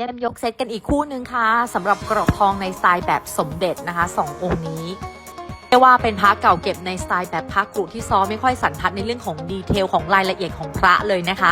เยี่ยมยกเซตกันอีกคู่หนึ่งค่ะสำหรับกรอบทองในสไตล์แบบสมเด็จนะคะสององค์นี้เรียกว่าเป็นพระเก่าเก็บในสไตล์แบบพระกรุที่ซ้อไม่ค่อยสันทัดในเรื่องของดีเทลของรายละเอียดของพระเลยนะคะ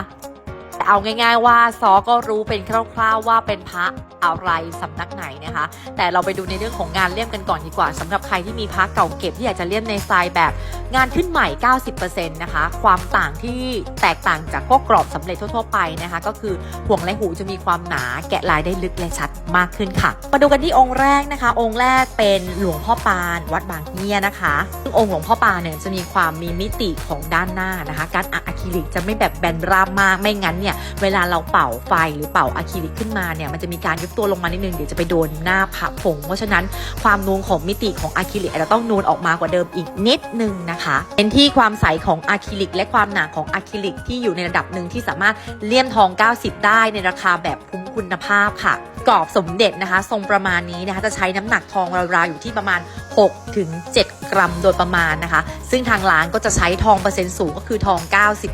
เอาง่าย ๆ ว่าซอก็รู้เป็นคร่าวๆว่าเป็นพระอะไรสำนักไหนนะคะ แต่เราไปดูในเรื่องของงานเลี่ยมกันก่อนดีกว่าสำหรับใครที่มีพระเก่าเก็บที่อยากจะเลี่ยมในสไตล์แบบงานขึ้นใหม่ 90%นะคะ ความต่างที่แตกต่างจากพวกกรอบสำเร็จทั่วๆไปนะคะ ก็คือห่วงและหูจะมีความหนาแกะลายได้ลึกและชัดมากขึ้นค่ะ มาดูกันที่องค์แรกนะคะ องค์แรกเป็นหลวงพ่อปานวัดบางเฮียนะคะซึ่งองค์หลวงพ่อปานเนี่ยจะมีความมีมิติของด้านหน้านะคะ การอักอะคริลิกจะไม่แบบแบนราบมากไม่งั้นเนี่ยเวลาเราเป่าไฟหรือเป่าอะคริลิกขึ้นมาเนี่ยมันจะมีการยุบตัวลงมานิดนึงเดี๋ยวจะไปโดนหน้าผาผง เพราะฉะนั้นความนูนของมิติของอะคริลิกอาจจะต้องนูนออกมากว่าเดิมอีกนิดนึงนะคะเป็นที่ความใสของอะคริลิกและความหนาของอะคริลิกที่อยู่ในระดับหนึ่งที่สามารถเลี่ยมทอง 90 ได้ในราคาแบบคุ้มคุณภาพค่ะกรอบสมเด็จนะคะ ทรงประมาณนี้นะคะจะใช้น้ำหนักทองราวๆอยู่ที่ประมาณ 6ถึง7กรัมโดยประมาณนะคะ ซึ่งทางร้านก็จะใช้ทองเปอร์เซ็นต์สูงก็คือทอง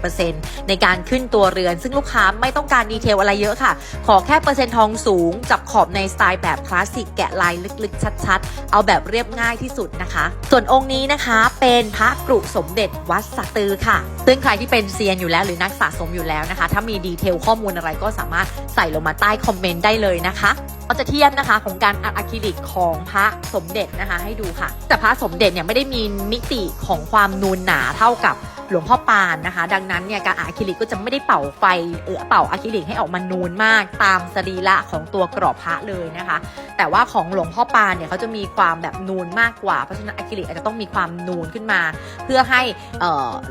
90%ในการขึ้นตัวเรือน ซึ่งลูกค้าไม่ต้องการดีเทลอะไรเยอะค่ะ ขอแค่เปอร์เซ็นต์ทองสูง จับขอบในสไตล์แบบคลาสสิกแกะลายลึกๆ ชัดๆ เอาแบบเรียบง่ายที่สุดนะคะ ส่วนองค์นี้นะคะเป็นพระกรุสมเด็จวัดสะตือค่ะ ซึ่งใครที่เป็นเซียนอยู่แล้วหรือนักสะสมอยู่แล้วนะคะ ถ้ามีดีเทลข้อมูลอะไรก็สามารถใส่ลงมาใต้คอมเมนต์ได้เลยนะคะเราจะเทียบนะคะของการอัดอะคริลิกของพระสมเด็จนะคะให้ดูค่ะ แต่พระสมเด็จเนี่ยไม่ได้มีมิติของความนูนหนาเท่ากับหลวงพ่อปานนะคะ ดังนั้นเนี่ยการอัดอะคริลิกก็จะไม่ได้เป่าไฟเออเป่าอะคริลิกให้ออกมานูนมาก ตามสรีระของตัวกรอบพระเลยนะคะ แต่ว่าของหลวงพ่อปานเนี่ยเขาจะมีความแบบนูนมากกว่าเพราะฉะนั้นอะคริลิกอาจจะต้องมีความนูนขึ้นมา เพื่อให้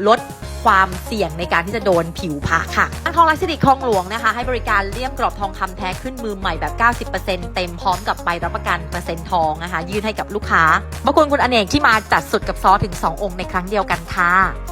ลด ความเสี่ยงในการที่จะโดนผิวพระค่ะทางทองรักสิริคลองหลวงนะคะ ให้บริการเลี่ยมกรอบทองคำแท้ขึ้นมือใหม่แบบ 90%เต็มพร้อมกับใบรับประกันเปอร์เซ็นต์ทองนะคะยื่นให้กับลูกค้าบางคนคุณอเนกที่มาจัดสุดกับซอถึง 2 องค์ในครั้งเดียวกันค่ะ